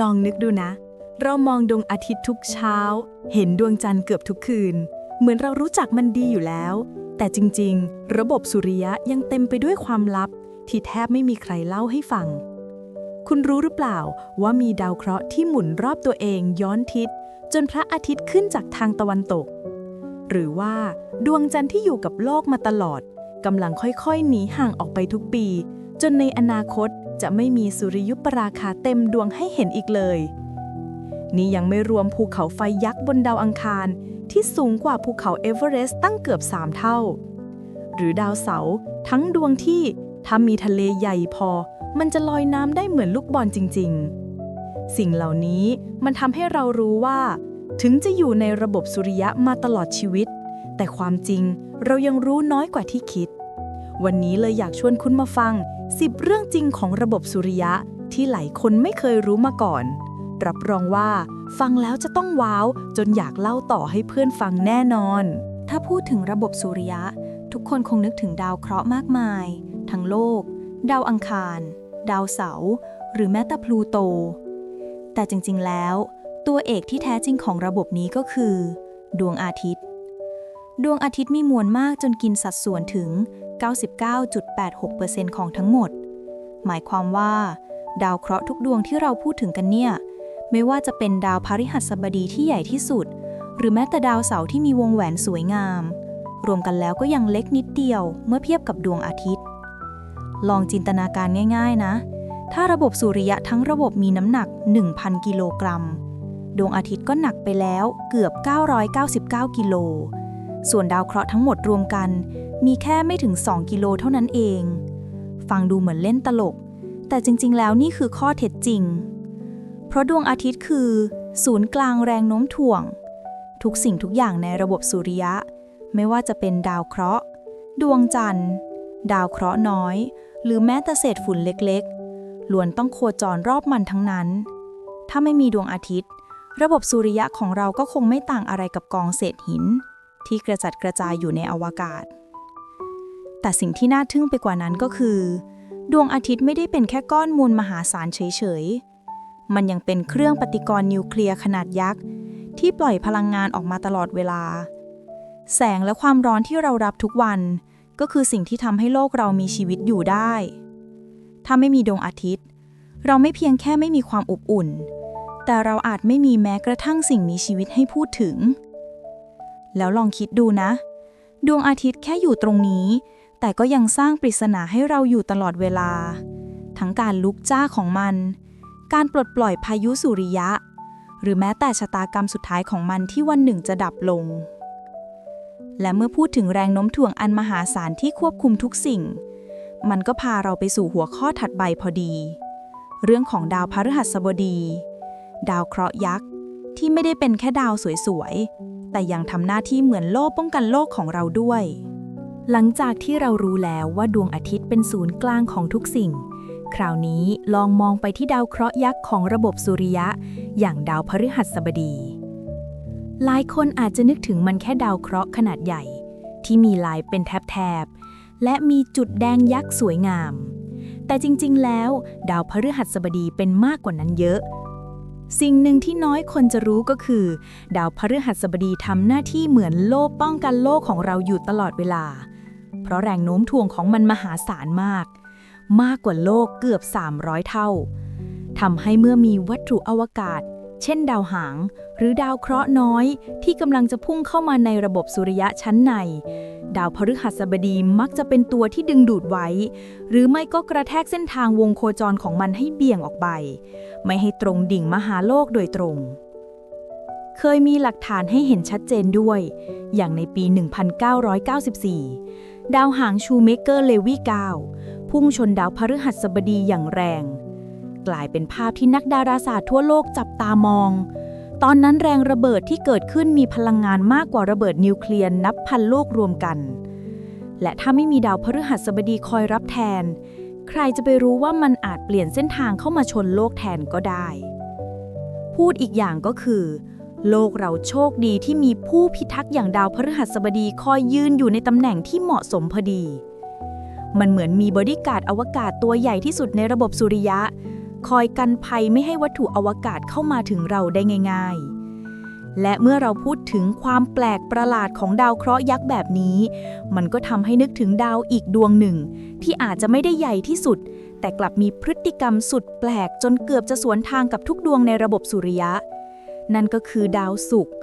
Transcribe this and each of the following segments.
ลองนึกดูนะ เรามองดวงอาทิตย์ทุกเช้า เห็นดวงจันทร์เกือบทุกคืน เหมือนเรารู้จักมันดีอยู่แล้ว แต่จริงๆ ระบบสุริยะยังเต็มไปด้วยความลับ ที่แทบไม่มีใครเล่าให้ฟัง คุณรู้หรือเปล่าว่ามีดาวเคราะห์ที่หมุนรอบตัวเองย้อนทิศ จนพระอาทิตย์ขึ้นจากทางตะวันตก หรือว่าดวงจันทร์ที่อยู่กับโลกมาตลอดกำลังค่อยๆหนีห่างออกไปทุกปี จนในอนาคต จะไม่มีสุริยุปราคาเต็มดวงให้เห็นอีกเลย นี่ยังไม่รวมภูเขาไฟยักษ์บนดาวอังคาร ที่สูงกว่าภูเขาเอเวอเรสต์ตั้งเกือบ 3 เท่า หรือดาวเสาร์ทั้งดวงที่ถ้ามีทะเลใหญ่พอ มันจะลอยน้ำได้เหมือนลูกบอลจริง ๆ สิ่งเหล่านี้มันทำให้เรารู้ว่า ถึงจะอยู่ในระบบสุริยะมาตลอดชีวิต แต่ความจริงเรายังรู้น้อยกว่าที่คิด วันนี้เลยอยากชวนคุณมาฟัง 10 เรื่องจริงของระบบสุริยะ ที่หลายคนไม่เคยรู้มาก่อน รับรองว่า ฟังแล้วจะต้องว้าว จนอยากเล่าต่อให้เพื่อนฟังแน่นอน ถ้าพูดถึงระบบสุริยะ ทุกคนคงนึกถึงดาวเคราะห์มากมาย ทั้งโลก ดาวอังคาร ดาวเสาร์หรือแม้แต่พลูโต แต่จริงๆแล้ว ตัวเอกที่แท้จริงของระบบนี้ก็คือ ดวงอาทิตย์ ดวงอาทิตย์มีมวลมากจนกินสัดส่วนถึง 99.86%ของทั้งหมด หมายความว่า ดาวเคราะห์ทุกดวงที่เราพูดถึงกันเนี่ย ไม่ว่าจะเป็นดาวพฤหัสบดีที่ใหญ่ที่สุด หรือแม้แต่ดาวเสาร์ที่มีวงแหวนสวยงาม รวมกันแล้วก็ยังเล็กนิดเดียวเมื่อเทียบกับดวงอาทิตย์ ลองจินตนาการง่าย ๆ นะ ถ้าระบบสุริยะทั้งระบบมีน้ำหนัก 1,000 กิโลกรัม ดวงอาทิตย์ก็หนักไปแล้วเกือบ 999 กิโล ส่วนดาวเคราะห์ทั้งหมดรวมกัน มีแค่ไม่ถึง 2 กิโลเท่านั้นเอง ฟังดูเหมือนเล่นตลก แต่จริง ๆ แล้วนี่คือข้อเท็จจริง เพราะดวงอาทิตย์คือ ศูนย์กลางแรงโน้มถ่วง ทุกสิ่งทุกอย่างในระบบสุริยะ ไม่ว่าจะเป็นดาวเคราะห์ ดวงจันทร์ ดาวเคราะห์น้อย หรือแม้แต่เศษฝุ่นเล็กๆล้วนต้องโคจรรอบมันทั้งนั้น ถ้าไม่มีดวงอาทิตย์ ระบบสุริยะของเราก็คงไม่ต่างอะไรกับกองเศษหิน ที่กระจัดกระจายอยู่ในอวกาศ แต่สิ่งที่น่าทึ่งไปกว่านั้นก็คือ ดวงอาทิตย์ไม่ได้เป็นแค่ก้อนมูลมหาศาลเฉยๆ มันยังเป็นเครื่องปฏิกรณ์นิวเคลียร์ขนาดยักษ์ ที่ปล่อยพลังงานออกมาตลอดเวลา แสงและความร้อนที่เรารับทุกวัน ก็คือสิ่งที่ทำให้โลกเรามีชีวิตอยู่ได้ ถ้าไม่มีดวงอาทิตย์ เราไม่เพียงแค่ไม่มีความอบอุ่น แต่เราอาจไม่มีแม้กระทั่งสิ่งมีชีวิตให้พูดถึง แล้วลองคิดดูนะ ดวงอาทิตย์แค่อยู่ตรงนี้ แต่ก็ยังสร้างปริศนาให้เราอยู่ตลอดเวลา ทั้งการลุกจ้าของมัน การปลดปล่อยพายุสุริยะ หรือแม้แต่ชะตากรรมสุดท้ายของมันที่วันหนึ่งจะดับลง และเมื่อพูดถึงแรงโน้มถ่วงอันมหาศาลที่ควบคุมทุกสิ่ง มันก็พาเราไปสู่หัวข้อถัดไปพอดี เรื่องของดาวพฤหัสบดี ดาวเคราะห์ยักษ์ที่ไม่ได้เป็นแค่ดาวสวย แต่ยังทำหน้าที่เหมือนโล่ป้องกันโลกของเราด้วย หลังจากที่เรารู้แล้วว่าดวงอาทิตย์เป็นศูนย์กลางของทุกสิ่ง คราวนี้ลองมองไปที่ดาวเคราะห์ยักษ์ของระบบสุริยะ อย่างดาวพฤหัสบดี หลายคนอาจจะนึกถึงมันแค่ดาวเคราะห์ขนาดใหญ่ ที่มีลายเป็นแถบๆและมีจุดแดงยักษ์สวยงาม แต่จริงๆ แล้ว ดาวพฤหัสบดีเป็นมากกว่านั้นเยอะ สิ่งหนึ่งที่น้อยคนจะรู้ก็คือ ดาวพฤหัสบดีทำหน้าที่เหมือนโล่ป้องกันโลกของเราอยู่ตลอดเวลา เพราะแรงโน้มถ่วงของมันมหาศาลมาก มากกว่าโลกเกือบ 300 เท่าทำให้เมื่อมีวัตถุอวกาศ เช่นดาวหาง หรือดาวเคราะห์น้อยที่กำลังจะพุ่งเข้ามาในระบบสุริยะชั้นใน ดาวพฤหัสบดีมักจะเป็นตัวที่ดึงดูดไว้ หรือไม่ก็กระแทกเส้นทางวงโคจรของมันให้เบี่ยงออกไป ไม่ให้ตรงดิ่งมาหาโลกโดยตรง เคยมีหลักฐานให้เห็นชัดเจนด้วย อย่างในปี 1994 ดาวหางชูเมเกอร์เลวี9พุ่งชนดาวพฤหัสบดีอย่างแรง กลายเป็นภาพที่นักดาราศาสตร์ทั่วโลกจับตามอง ตอนนั้นแรงระเบิดที่เกิดขึ้นมีพลังงานมากกว่าระเบิดนิวเคลียร์นับพันโลกรวมกัน และถ้าไม่มีดาวพฤหัสบดีคอยรับแทน ใครจะไปรู้ว่ามันอาจเปลี่ยนเส้นทางเข้ามาชนโลกแทนก็ได้ พูดอีกอย่างก็คือ โลกเราโชคดีที่มีผู้พิทักษ์อย่างดาวพฤหัสบดีคอยยืนอยู่ในตำแหน่งที่เหมาะสมพอดีมันเหมือนมีบอดี้การ์ดอวกาศตัวใหญ่ที่สุดในระบบสุริยะ คอยกันภัยไม่ให้วัตถุอวกาศเข้ามาถึงเราได้ง่าย ๆและเมื่อเราพูดถึงความแปลกประหลาดของดาวเคราะห์ยักษ์แบบนี้ มันก็ทำให้นึกถึงดาวอีกดวงหนึ่ง ที่อาจจะไม่ได้ใหญ่ที่สุด แต่กลับมีพฤติกรรมสุดแปลกจนเกือบจะสวนทางกับทุกดวงในระบบสุริยะ นั่นก็คือดาวศุกร์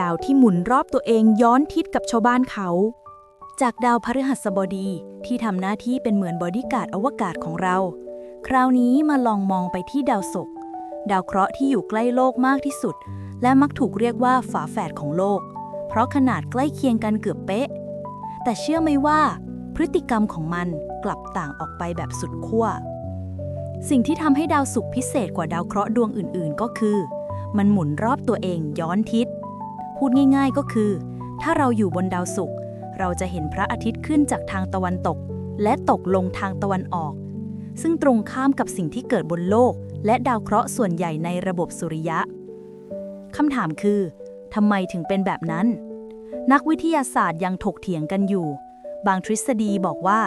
ดาวที่หมุนรอบตัวเองย้อนทิศกับชาวบ้านเขา จากดาวพฤหัสบดีที่ทำหน้าที่เป็นเหมือนบอดี้การ์ดอวกาศของเรา คราวนี้มาลองมองไปที่ดาวศุกร์ดาวเคราะห์ที่อยู่ใกล้โลกมากที่สุด และมักถูกเรียกว่าฝาแฝดของโลก เพราะขนาดใกล้เคียงกันเกือบเป๊ะ แต่เชื่อไหมว่า พฤติกรรมของมันกลับต่างออกไปแบบสุดขั้ว สิ่งที่ทำให้ดาวศุกร์พิเศษกว่าดาวเคราะห์ดวงอื่น ๆ ก็คือ มันหมุนรอบตัวเองย้อนทิศ พูดง่าย ๆ ก็คือ ถ้าเราอยู่บนดาวศุกร์เราจะเห็นพระอาทิตย์ขึ้นจากทางตะวันตก และตกลงทางตะวันออก ซึ่งตรงข้ามกับสิ่งที่เกิดบนโลก และดาวเคราะห์ส่วนใหญ่ในระบบสุริยะคำถามคือทำไมถึงเป็นแบบนั้น นักวิทยาศาสตร์ยังถกเถียงกันอยู่ บางทฤษฎีบอกว่า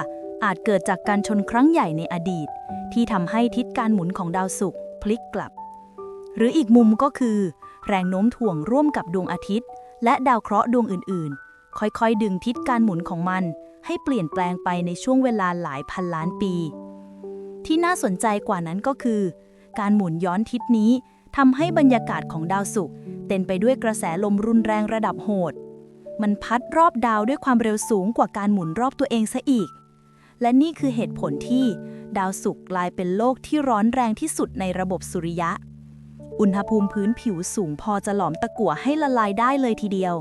อาจเกิดจากการชนครั้งใหญ่ในอดีต ที่ทำให้ทิศการหมุนของดาวศุกร์พลิกกลับ หรืออีกมุมก็คือ แรงโน้มถ่วงร่วมกับดวงอาทิตย์ และดาวเคราะห์ดวงอื่น ๆ ค่อย ๆ ดึงทิศการหมุนของมัน ให้เปลี่ยนแปลงไปในช่วงเวลาหลายพันล้านปี ที่น่าสนใจกว่านั้นก็คือ การหมุนย้อนทิศนี้ทำให้บรรยากาศของดาวศุกร์เต็มไปด้วยกระแสลมรุนแรงระดับโหด มันพัดรอบดาวด้วยความเร็วสูงกว่าการหมุนรอบตัวเองซะอีก และนี่คือเหตุผลที่ดาวศุกร์กลายเป็นโลกที่ร้อนแรงที่สุดในระบบสุริยะ อุณหภูมิพื้นผิวสูงพอจะหลอมตะกั่วให้ละลายได้เลยทีเดียว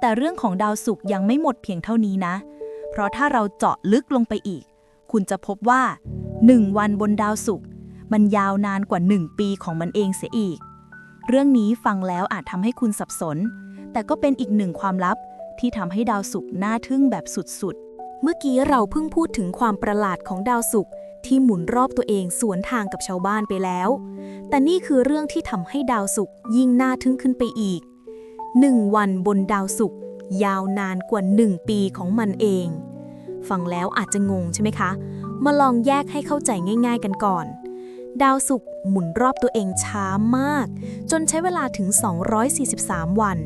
แต่เรื่องของดาวศุกร์ยังไม่หมดเพียงเท่านี้นะ เพราะถ้าเราเจาะลึกลงไปอีก คุณจะพบว่า 1วันบนดาวศุกร์มันยาวนานกว่า1ปีของมันเองเสียอีก เรื่องนี้ฟังแล้วอาจทำให้คุณสับสน แต่ก็เป็นอีกหนึ่งความลับที่ทำให้ดาวศุกร์น่าทึ่งแบบสุดๆ เมื่อกี้เราเพิ่งพูดถึงความประหลาดของดาวศุกร์ที่หมุนรอบตัวเองสวนทางกับชาวบ้านไปแล้ว แต่นี่คือเรื่องที่ทำให้ดาวศุกร์ยิ่งน่าทึ่งขึ้นไปอีกหนึ่งวันบนดาวศุกร์ยาวนานกว่าหนึ่งปีของมันเอง ฟังแล้วอาจจะงงใช่ไหมคะ มาลองแยกให้เข้าใจง่ายๆกันก่อน ดาวศุกร์หมุนรอบตัวเองช้ามาก จนใช้เวลาถึง 243 วัน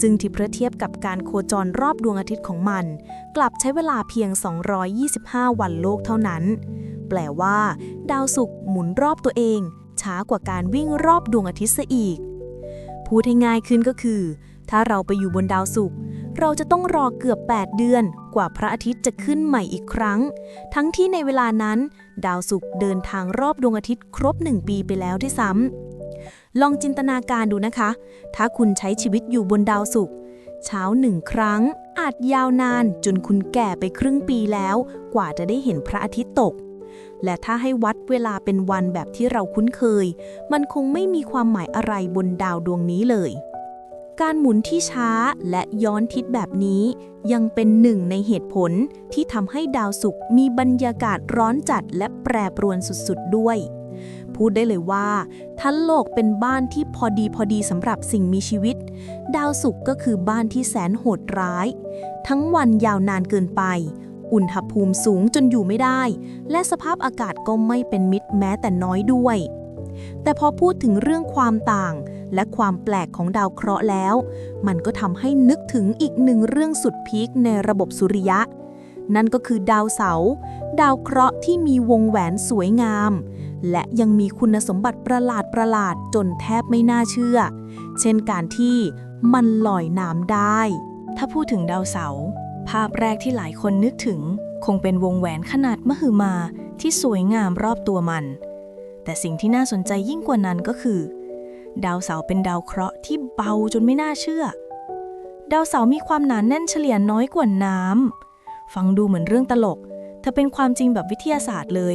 ซึ่งที่เพื่อเทียบกับการโคจรรอบดวงอาทิตย์ของมัน กลับใช้เวลาเพียง 225 วันโลกเท่านั้น แปลว่า ดาวศุกร์หมุนรอบตัวเอง ช้ากว่าการวิ่งรอบดวงอาทิตย์ซะอีก พูดให้ง่ายขึ้นก็คือ ถ้าเราไปอยู่บนดาวศุกร์ เราจะต้องรอเกือบ 8 เดือน กว่าพระอาทิตย์จะขึ้นใหม่อีกครั้ง ทั้งที่ในเวลานั้น ดาวศุกร์เดินทางรอบดวงอาทิตย์ครบ 1 ปีไปแล้วด้วยซ้ำลองจินตนาการดูนะคะ ถ้าคุณใช้ชีวิตอยู่บนดาวศุกร์เช้าหนึ่งครั้ง อาจยาวนานจนคุณแก่ไปครึ่งปีแล้ว กว่าจะได้เห็นพระอาทิตย์ตก และถ้าให้วัดเวลาเป็นวันแบบที่เราคุ้นเคย มันคงไม่มีความหมายอะไรบนดาวดวงนี้เลย การหมุนที่ช้าและย้อนทิศแบบนี้ ยังเป็นหนึ่งในเหตุผลที่ทำให้ดาวศุกร์มีบรรยากาศร้อนจัดและแปรปรวนสุดๆด้วย พูดได้เลยว่าถ้าโลกเป็นบ้านที่พอดีพอดีสำหรับสิ่งมีชีวิต ดาวศุกร์ก็คือบ้านที่แสนโหดร้าย ทั้งวันยาวนานเกินไป อุณหภูมิสูงจนอยู่ไม่ได้ และสภาพอากาศก็ไม่เป็นมิตรแม้แต่น้อยด้วย แต่พอพูดถึงเรื่องความต่าง และความแปลกของดาวเคราะห์แล้ว มันก็ทำให้นึกถึงอีกหนึ่งเรื่องสุดพีคในระบบสุริยะ นั่นก็คือดาวเสาร์ดาวเคราะห์ที่มีวงแหวนสวยงาม และยังมีคุณสมบัติประหลาดประหลาดจนแทบไม่น่าเชื่อ เช่นการที่มันลอยน้ำได้ ถ้าพูดถึงดาวเสาร์ภาพแรกที่หลายคนนึกถึง คงเป็นวงแหวนขนาดมหึมาที่สวยงามรอบตัวมัน แต่สิ่งที่น่าสนใจยิ่งกว่านั้นก็คือ ดาวเสาร์เป็นดาวเคราะห์ที่เบาจนไม่น่าเชื่อ ดาวเสาร์มีความหนาแน่นเฉลี่ยน้อยกว่าน้ำ ฟังดูเหมือนเรื่องตลกแต่เป็นความจริงแบบวิทยาศาสตร์เลย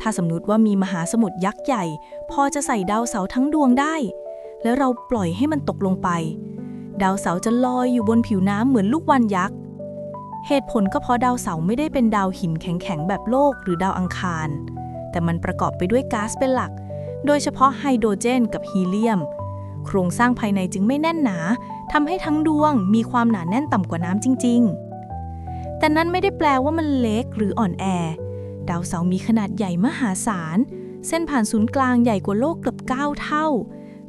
ถ้าสมมติว่ามีมหาสมุทรยักษ์ใหญ่ พอจะใส่ดาวเสาร์ทั้งดวงได้ แล้วเราปล่อยให้มันตกลงไป ดาวเสาร์จะลอยอยู่บนผิวน้ำเหมือนลูกวันยักษ์เหตุผลก็เพราะดาวเสาร์ไม่ได้เป็นดาวหินแข็งๆแบบโลกหรือดาวอังคาร แต่มันประกอบไปด้วยก๊าซเป็นหลัก โดยเฉพาะไฮโดรเจนกับฮีเลียม โครงสร้างภายในจึงไม่แน่นหนาทำให้ทั้งดวงมีความหนาแน่นต่ำกว่าน้ำจริง ๆ แต่นั้นไม่ได้แปลว่ามันเล็กหรืออ่อนแอ ดาวเสาร์มีขนาดใหญ่มหาศาล เส้นผ่านศูนย์กลางใหญ่กว่าโลกเกือบ9เท่า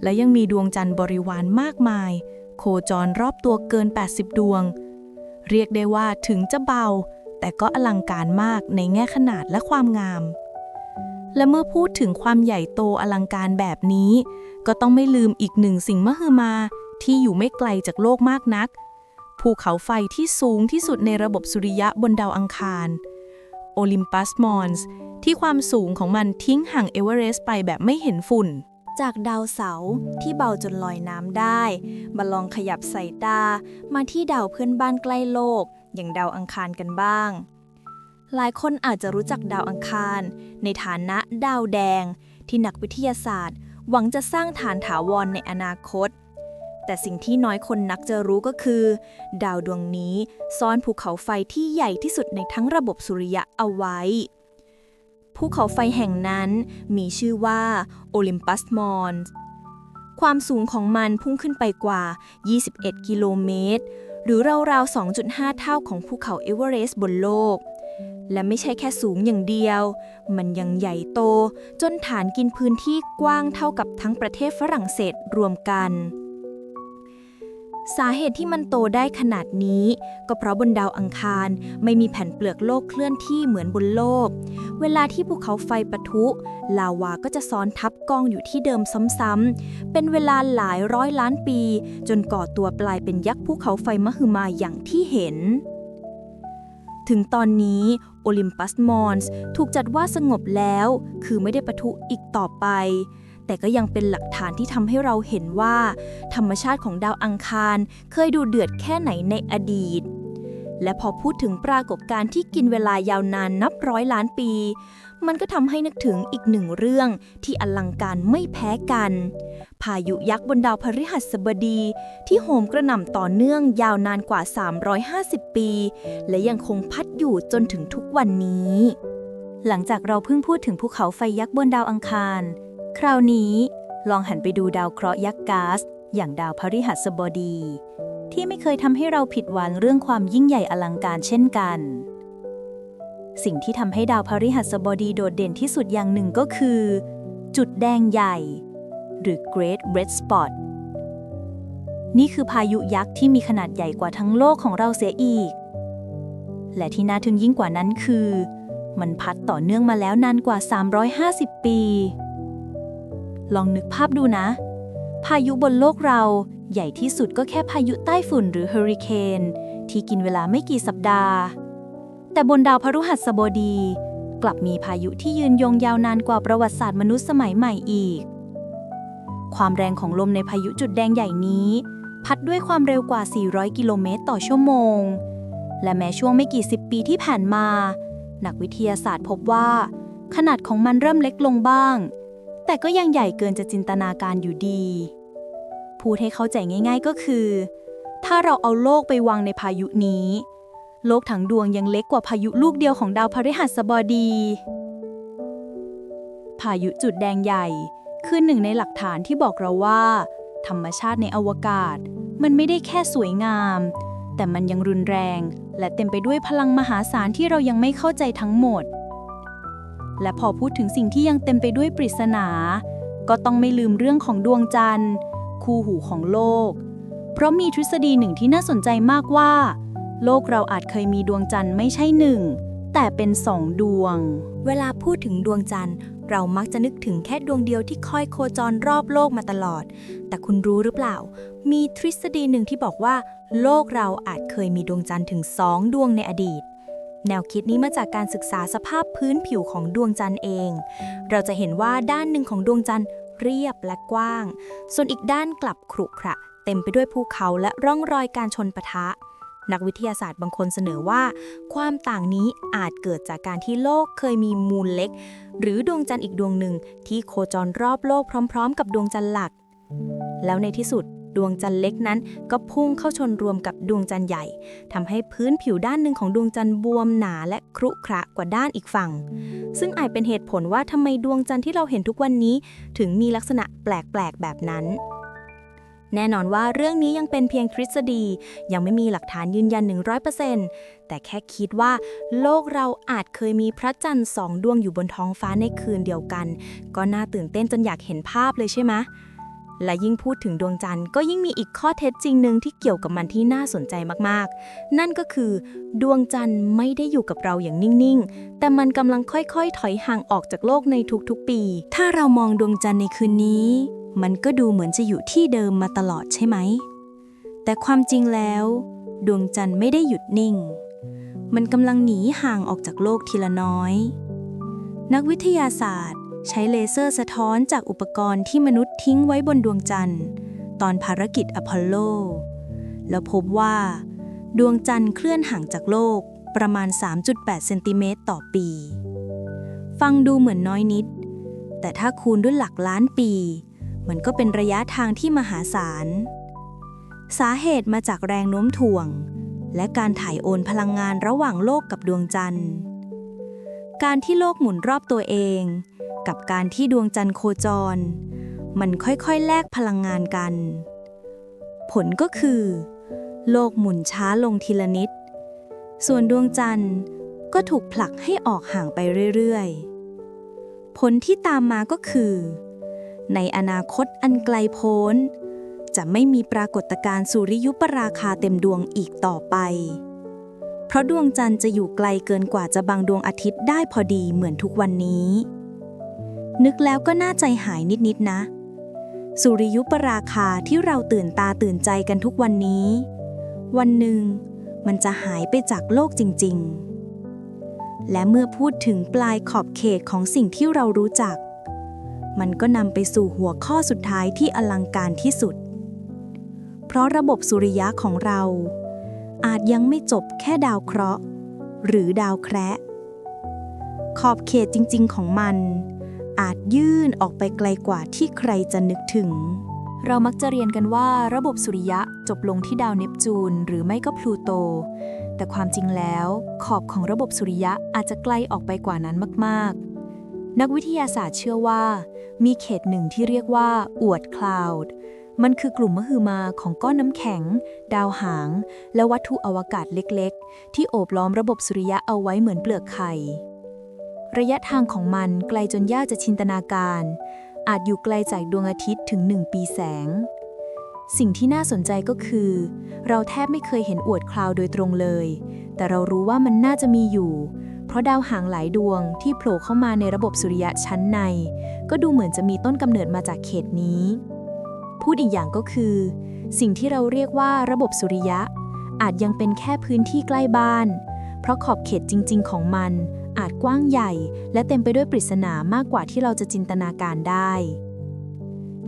และยังมีดวงจันทร์บริวารมากมาย โคจรรอบตัวเกิน 80 ดวง เรียกได้ว่าถึงจะเบา แต่ก็อลังการมากในแง่ขนาดและความงาม และเมื่อพูดถึงความใหญ่โตอลังการแบบนี้ ก็ต้องไม่ลืมอีกหนึ่งสิ่งมหึมาที่อยู่ไม่ไกลจากโลกมากนัก ภูเขาไฟที่สูงที่สุดในระบบสุริยะบนดาวอังคาร โอลิมปัสมอนส์ที่ความสูงของมันทิ้งห่างเอเวอเรสต์ไปแบบไม่เห็นฝุ่น จากดาวเสาร์ที่เบาจนลอยน้ำได้ มาลองขยับสายตามาที่ดาวเพื่อนบ้านใกล้โลก อย่างดาวอังคารกันบ้าง หลายคนอาจจะรู้จักดาวอังคาร ในฐานะดาวแดง ที่นักวิทยาศาสตร์ หวังจะสร้างฐานถาวรในอนาคต แต่สิ่งที่น้อยคนนักจะรู้ก็คือ ดาวดวงนี้ซ่อนภูเขาไฟที่ใหญ่ที่สุดในทั้งระบบสุริยะเอาไว้ ภูเขาไฟแห่งนั้นมีชื่อว่าโอลิมปัสมอนส์ความสูงของมันพุ่งขึ้นไปกว่า 21 กิโลเมตร หรือราวๆ 2.5 เท่าของภูเขาเอเวอเรสต์บนโลก และไม่ใช่แค่สูงอย่างเดียว มันยังใหญ่โต จนฐานกินพื้นที่กว้างเท่ากับทั้งประเทศฝรั่งเศสรวมกัน สาเหตุที่มันโตได้ขนาดนี้ ก็เพราะบนดาวอังคารไม่มีแผ่นเปลือกโลกเคลื่อนที่เหมือนบนโลก เวลาที่ภูเขาไฟปะทุ ลาวาก็จะซ้อนทับกองอยู่ที่เดิมซ้ำๆ เป็นเวลาหลายร้อยล้านปี จนก่อตัวกลายเป็นยักษ์ภูเขาไฟมหึมาอย่างที่เห็น ถึงตอนนี้โอลิมปัสมอนส์ถูกจัดว่าสงบแล้ว คือไม่ได้ปะทุอีกต่อไป แต่ก็ยังเป็นหลักฐานที่ทำให้เราเห็นว่า ธรรมชาติของดาวอังคารเคยดูเดือดแค่ไหนในอดีต และพอพูดถึงปรากฏการณ์ที่กินเวลายาวนานนับร้อยล้านปี มันก็ทำให้นึกถึงอีกหนึ่งเรื่องที่อลังการไม่แพ้กัน พายุยักษ์บนดาวพฤหัสบดี ที่โหมกระหน่ำต่อเนื่องยาวนานกว่า 350 ปี และยังคงพัดอยู่จนถึงทุกวันนี้ หลังจากเราเพิ่งพูดถึงภูเขาไฟยักษ์บนดาวอังคาร คราวนี้ลองหันไปดูดาวเคราะห์ยักษ์ก๊าซอย่างดาวพฤหัสบดี ที่ไม่เคยทำให้เราผิดหวังเรื่องความยิ่งใหญ่อลังการเช่นกัน สิ่งที่ทำให้ดาวพฤหัสบดีโดดเด่นที่สุดอย่างหนึ่งก็คือ จุดแดงใหญ่ หรือ Great Red Spot นี่คือพายุยักษ์ที่มีขนาดใหญ่กว่าทั้งโลกของเราเสียอีก และที่น่าทึ่งยิ่งกว่านั้นคือ มันพัดต่อเนื่องมาแล้วนานกว่า 350 ปี ลองนึกภาพดูนะ พายุบนโลกเราใหญ่ที่สุดก็แค่พายุใต้ฝุ่นหรือเฮอริเคนที่กินเวลาไม่กี่สัปดาห์ แต่บนดาวพฤหัสบดี กลับมีพายุที่ยืนยงยาวนานกว่าประวัติศาสตร์มนุษย์สมัยใหม่อีก ความแรงของลมในพายุจุดแดงใหญ่นี้ พัดด้วยความเร็วกว่า 400 กิโลเมตรต่อชั่วโมง และแม้ช่วงไม่กี่สิบปีที่ผ่านมา นักวิทยาศาสตร์พบว่า ขนาดของมันเริ่มเล็กลงบ้าง แต่ก็ยังใหญ่เกินจะจินตนาการอยู่ดี พูดให้เข้าใจง่าย ๆก็คือ ถ้าเราเอาโลกไปวางในพายุนี้ โลกทั้งดวงยังเล็กกว่าพายุลูกเดียวของดาวพฤหัสบดี พายุจุดแดงใหญ่ คือหนึ่งในหลักฐานที่บอกเราว่า ธรรมชาติในอวกาศ มันไม่ได้แค่สวยงาม แต่มันยังรุนแรง และเต็มไปด้วยพลังมหาศาลที่เรายังไม่เข้าใจทั้งหมด และพอพูดถึงสิ่งที่ยังเต็มไปด้วยปริศนา ก็ต้องไม่ลืมเรื่องของดวงจันทร์ คู่หูของโลก เพราะมีทฤษฎีหนึ่งที่น่าสนใจมากว่า โลกเราอาจเคยมีดวงจันทร์ไม่ใช่หนึ่ง แต่เป็นสองดวง เวลาพูดถึงดวงจันทร์ เรามักจะนึกถึงแค่ดวงเดียวที่คอยโคจรรอบโลกมาตลอด แต่คุณรู้หรือเปล่า มีทฤษฎีหนึ่งที่บอกว่า โลกเราอาจเคยมีดวงจันทร์ถึงสองดวงในอดีตแนวคิดนี้มาจากการศึกษาสภาพพื้นผิวของดวงจันทร์เอง เราจะเห็นว่าด้านหนึ่งของดวงจันทร์เรียบและกว้าง ส่วนอีกด้านกลับขรุขระ เต็มไปด้วยภูเขาและร่องรอยการชนปะทะ นักวิทยาศาสตร์บางคนเสนอว่า ความต่างนี้อาจเกิดจากการที่โลกเคยมีมูลเล็ก หรือดวงจันทร์อีกดวงหนึ่งที่โคจรรอบโลกพร้อม ๆ กับดวงจันทร์หลัก แล้วในที่สุดดวงจันทร์เล็กนั้นก็พุ่งเข้าชนรวมกับดวงจันทร์ใหญ่ทำให้พื้นผิวด้านหนึ่งของดวงจันทร์บวมหนาและครุขระกว่าด้านอีกฝั่ง ซึ่งอาจเป็นเหตุผลว่าทำไมดวงจันทร์ที่เราเห็นทุกวันนี้ ถึงมีลักษณะแปลกๆแบบนั้น แน่นอนว่าเรื่องนี้ยังเป็นเพียงทฤษฎี ยังไม่มีหลักฐานยืนยัน 100%แต่แค่คิดว่า โลกเราอาจเคยมีพระจันทร์สองดวงอยู่บนท้องฟ้าในคืนเดียวกัน ก็น่าตื่นเต้นจนอยากเห็นภาพเลยใช่ไหมและยิ่งพูดถึงดวงจันทร์ก็ยิ่งมีอีกข้อเท็จจริงหนึ่งที่เกี่ยวกับมันที่น่าสนใจมากๆ นั่นก็คือ ดวงจันทร์ไม่ได้อยู่กับเราอย่างนิ่ง ๆ แต่มันกำลังค่อย ๆ ถอยห่างออกจากโลกในทุกๆปี ถ้าเรามองดวงจันทร์ในคืนนี้ มันก็ดูเหมือนจะอยู่ที่เดิมมาตลอดใช่ไหม แต่ความจริงแล้ว ดวงจันทร์ไม่ได้หยุดนิ่ง มันกำลังหนีห่างออกจากโลกทีละน้อย นักวิทยาศาสตร์ ใช้เลเซอร์สะท้อนจากอุปกรณ์ที่มนุษย์ทิ้งไว้บนดวงจันทร์ ตอนภารกิจอพอลโล แล้วพบว่า ดวงจันทร์เคลื่อนห่างจากโลกประมาณ 3.8 เซนติเมตรต่อปี ฟังดูเหมือนน้อยนิด แต่ถ้าคูณด้วยหลักล้านปี มันก็เป็นระยะทางที่มหาศาล สาเหตุมาจากแรงโน้มถ่วง และการถ่ายโอนพลังงานระหว่างโลกกับดวงจันทร์ การที่โลกหมุนรอบตัวเอง กับการที่ดวงจันทร์โคจร มันค่อยๆ แลกพลังงานกัน ผลก็คือ โลกหมุนช้าลงทีละนิด ส่วนดวงจันทร์ก็ถูกผลักให้ออกห่างไปเรื่อยๆ ผลที่ตามมาก็คือ ในอนาคตอันไกลโพ้น จะไม่มีปรากฏการณ์สุริยุปราคาเต็มดวงอีกต่อไป เพราะดวงจันทร์จะอยู่ไกลเกินกว่าจะบังดวงอาทิตย์ได้พอดีเหมือนทุกวันนี้ นึกแล้วก็น่าใจหายนิดๆนะสุริยุปราคาที่เราตื่นตาตื่นใจกันทุกวันนี้ วันหนึ่งมันจะหายไปจากโลกจริง ๆ และเมื่อพูดถึงปลายขอบเขตของสิ่งที่เรารู้จัก มันก็นำไปสู่หัวข้อสุดท้ายที่อลังการที่สุด เพราะระบบสุริยะของเรา อาจยังไม่จบแค่ดาวเคราะห์ หรือดาวแคระ ขอบเขตจริง ๆ ของมัน อาจยื่นออกไปไกลกว่าที่ใครจะนึกถึง เรามักจะเรียนกันว่าระบบสุริยะจบลงที่ดาวเนปจูน หรือไม่ก็พลูโต แต่ความจริงแล้ว ขอบของระบบสุริยะอาจจะไกลออกไปกว่านั้นมาก ๆ นักวิทยาศาสตร์เชื่อว่า มีเขตหนึ่งที่เรียกว่าอวดคลาวด์มันคือกลุ่มมหึมาของก้อนน้ำแข็ง ดาวหาง และวัตถุอวกาศเล็กๆ ที่โอบล้อมระบบสุริยะเอาไว้เหมือนเปลือกไข่ ระยะทางของมันไกลจนยากจะจินตนาการ อาจอยู่ไกลจากดวงอาทิตย์ถึง1ปีแสง สิ่งที่น่าสนใจก็คือ เราแทบไม่เคยเห็นอวดคลาวด์โดยตรงเลย แต่เรารู้ว่ามันน่าจะมีอยู่ เพราะดาวหางหลายดวงที่โผล่เข้ามาในระบบสุริยะชั้นใน ก็ดูเหมือนจะมีต้นกำเนิดมาจากเขตนี้ พูดอีกอย่างก็คือ สิ่งที่เราเรียกว่าระบบสุริยะ อาจยังเป็นแค่พื้นที่ใกล้บ้าน เพราะขอบเขตจริง ๆ ของมัน อาจกว้างใหญ่ และเต็มไปด้วยปริศนามากกว่าที่เราจะจินตนาการได้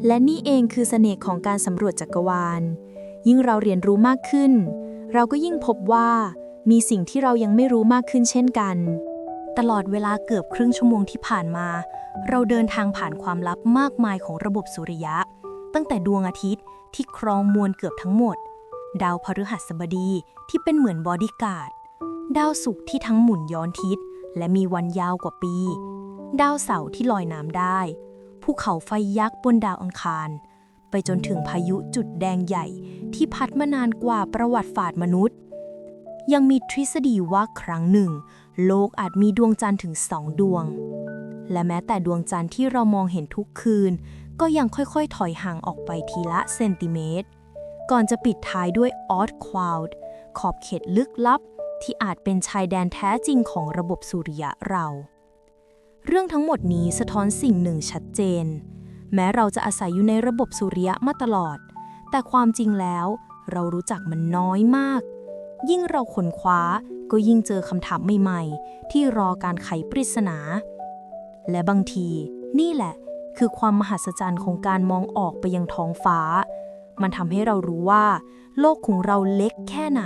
และนี่เองคือเสน่ห์ของการสำรวจจักรวาล ยิ่งเราเรียนรู้มากขึ้น เราก็ยิ่งพบว่า มีสิ่งที่เรายังไม่รู้มากขึ้นเช่นกัน ตลอดเวลาเกือบครึ่งชั่วโมงที่ผ่านมา เราเดินทางผ่านความลับมากมายของระบบสุริยะ ตั้งแต่ดวงอาทิตย์ที่ครองมวลเกือบทั้งหมด ดาวพฤหัสบดีที่เป็นเหมือนบอดี้การ์ด ดาวศุกร์ที่ทั้งหมุนย้อนทิศและมีวันยาวกว่าปี ดาวเสาร์ที่ลอยน้ำได้ ภูเขาไฟยักษ์บนดาวอังคาร ไปจนถึงพายุจุดแดงใหญ่ที่พัดมานานกว่าประวัติศาสตร์มนุษย์ ยังมีทฤษฎีว่าครั้งหนึ่ง โลกอาจมีดวงจันทร์ถึงสองดวง และแม้แต่ดวงจันทร์ที่เรามองเห็นทุกคืน ก็ยังค่อยๆ ถอยห่างออกไปทีละเซนติเมตร ก่อนจะปิดท้ายด้วยออ d ค o าวด์ขอบเขตลึกลับ ที่อาจเป็นชายแดนแท้จริงของระบบสุริยะเรา เรื่องทั้งหมดนี้สะท้อนสิ่งหนึ่งชัดเจน แม้เราจะอาศัยอยู่ในระบบสุริยะมาตลอด แต่ความจริงแล้ว เรารู้จักมันน้อยมาก ยิ่งเราขนคว้าก็ยิ่งเจอคำถามใหม่ๆ ที่รอการไขปริศนา และบางทีนี่แหละคือความมหัศจรรย์ของการมองออกไปยังท้องฟ้า มันทำให้เรารู้ว่า โลกของเราเล็กแค่ไหน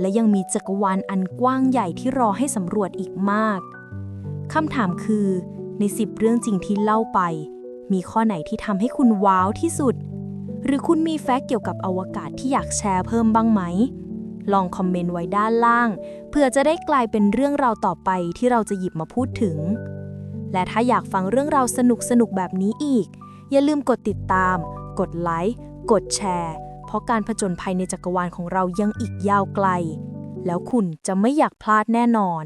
และยังมีจักรวาลอันกว้างใหญ่ที่รอให้สำรวจอีกมากคำถามคือในสิบเรื่องจริงที่เล่าไป มีข้อไหนที่ทำให้คุณว้าวที่สุด หรือคุณมีแฟกต์เกี่ยวกับอวกาศที่อยากแชร์เพิ่มบ้างไหม ลองคอมเมนต์ไว้ด้านล่าง เพื่อจะได้กลายเป็นเรื่องราวต่อไปที่เราจะหยิบมาพูดถึง และถ้าอยากฟังเรื่องราวสนุกๆแบบนี้อีก อย่าลืมกดติดตาม กดไลค์กดแชร์ เพราะการผจญภัยในจักรวาลของเรายังอีกยาวไกล แล้วคุณจะไม่อยากพลาดแน่นอน